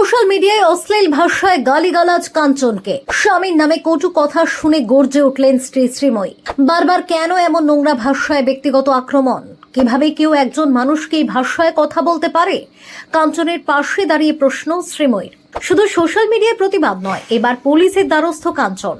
Social মিডিয়ায় অশ্লীল ভাষায় গালিগালাজ কাঞ্চনকে। স্বামীর নামে কটু কথা শুনে গর্জে উঠলেন স্ত্রী শ্রীময়ী। বারবার কেন এমন নোংরা ভাষায় ব্যক্তিগত আক্রমণ? কীভাবে কেউ একজন মানুষকে এই ভাষায় কথা বলতে পারে? কাঞ্চনের পাশে দাঁড়িয়ে প্রশ্ন শ্রীময়ীর। শুধু সোশ্যাল মিডিয়ায় প্রতিবাদ নয়, এবার পুলিশের দ্বারস্থ কাঞ্চন।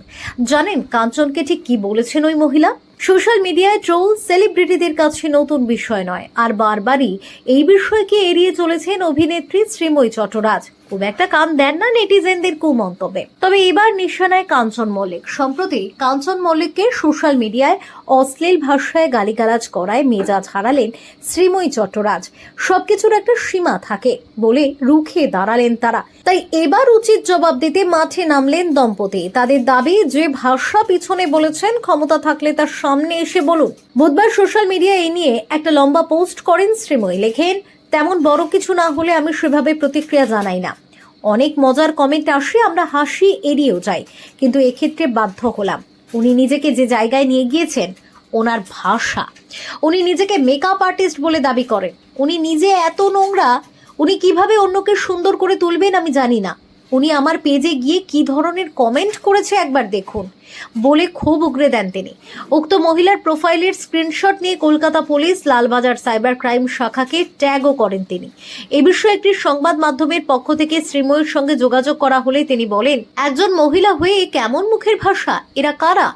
জানেন কাঞ্চনকে ঠিক কি বলেছেন ওই মহিলা? সোশ্যাল মিডিয়ায় ট্রোল সেলিব্রিটিদের কাছে নতুন বিষয় নয়, আর বারবারই এই বিষয়কে এড়িয়ে চলেছেন অভিনেত্রী শ্রীময়ী চট্টরাজ। খুব একটা কান দেন না নেটিজেনদের কুমন্তব্যে। তবে এবার নিশানায় কাঞ্চন মল্লিক। সম্প্রতি কাঞ্চন মল্লিককে সোশ্যাল মিডিয়ায় অশ্লীল ভাষায় গালিগালাজ করায় মেজাজ হারালেন শ্রীময়ী চট্টরাজ। সবকিছুর একটা সীমা থাকে বলে রুখে দাঁড়ালেন তারা। তাই এবার উচিত জবাব দিতে মাঠে নামলেন দম্পতি। তাদের দাবি, যে ভাষা পিছনে বলেছেন, ক্ষমতা থাকলে তার সামনে এসে বলুন, বুধবার সোশ্যাল মিডিয়া এই নিয়ে একটা লম্বা পোস্ট করেন শ্রীময়ী লেখেন, তেমন বড় কিছু না হলে আমি সেভাবে প্রতিক্রিয়া জানাই না। অনেক মজার কমেন্ট আসে, আমরা হাসি এড়িয়েও যাই, কিন্তু এক্ষেত্রে বাধ্য হলাম। উনি নিজেকে যে জায়গায় নিয়ে গিয়েছেন, ওনার ভাষা। উনি নিজেকে মেকআপ আর্টিস্ট বলে দাবি করেন। উনি নিজে এত নোংরা, উনি কীভাবে অন্যকে সুন্দর করে তুলবেন আমি জানি না। উনি আমার পেজে গিয়ে কি ধরনের কমেন্ট করেছে একবার দেখুন। বলে খুব উগরে দেন তিনি। উক্ত মহিলার প্রোফাইলের স্ক্রিনশট নিয়ে Kolkata police Lalbazar cyber crime শাখাকে ট্যাগও করেন তিনি। এ বিষয়ে একটি সংবাদ মাধ্যমের পক্ষ থেকে শ্রীময়ীর সঙ্গে যোগাযোগ করা হলে তিনি বলেন, একজন মহিলা হয়ে কেমন মুখের ভাষা? এরা কারা?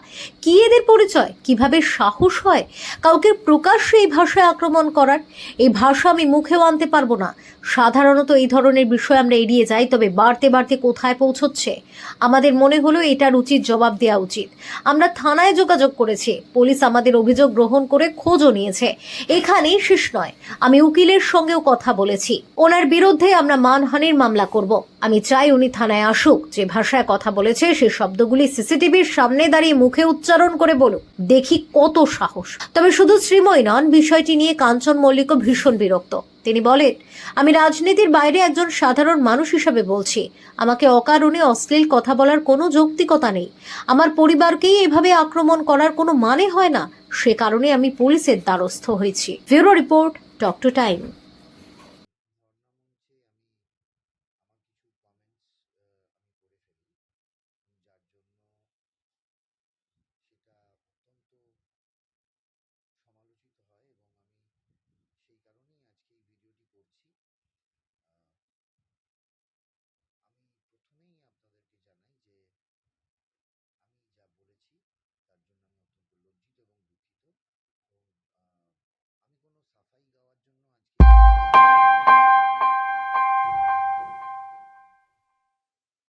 কি এদের পরিচয়? কীভাবে সাহস হয়? কাউকে প্রকাশ্যে এই ভাষায় আক্রমণ করার? এই ভাষা আমি মুখেও আনতে পারব না। সাধারণত এই ধরনের বিষয় আমরা এড়িয়ে যাই, তবে বাড়তে বাড়তে কোথায় পৌঁছচ্ছে? আমাদের মনে হলো এটার উচিত জবাব দেওয়া উচিত। আমরা থানায় যোগাযোগ করেছি। পুলিশ আমাদের অভিযোগ গ্রহণ করে খোঁজও নিয়েছে। এখানেই শেষ নয়। আমি উকিলের সঙ্গেও কথা বলেছি। ওনার বিরুদ্ধে আমরা মানহানির মামলা করব। আমি চাই উনি থানায় আসুক। যে ভাষায় কথা বলেছে, সে শব্দগুলি সিসিটিভির সামনে দাঁড়িয়ে মুখে উচ্চারণ করে বলুক। দেখি কত সাহস। তবে শুধু শ্রীময় নন, বিষয়টি নিয়ে কাঞ্চন মল্লিকও ভীষণ বিরক্ত। তিনি বলেন, আমি রাজনীতির বাইরে একজন সাধারণ মানুষ হিসাবে বলছি। আমাকে অকারণে অশ্লীল কথা বলার কোনো যৌক্তিকতা নেই। আমার পরিবারকেই এভাবে আক্রমণ করার কোনো মানে হয় না। সে কারণে আমি পুলিশের দ্বারস্থ হয়েছি। Bureau report, doctor time.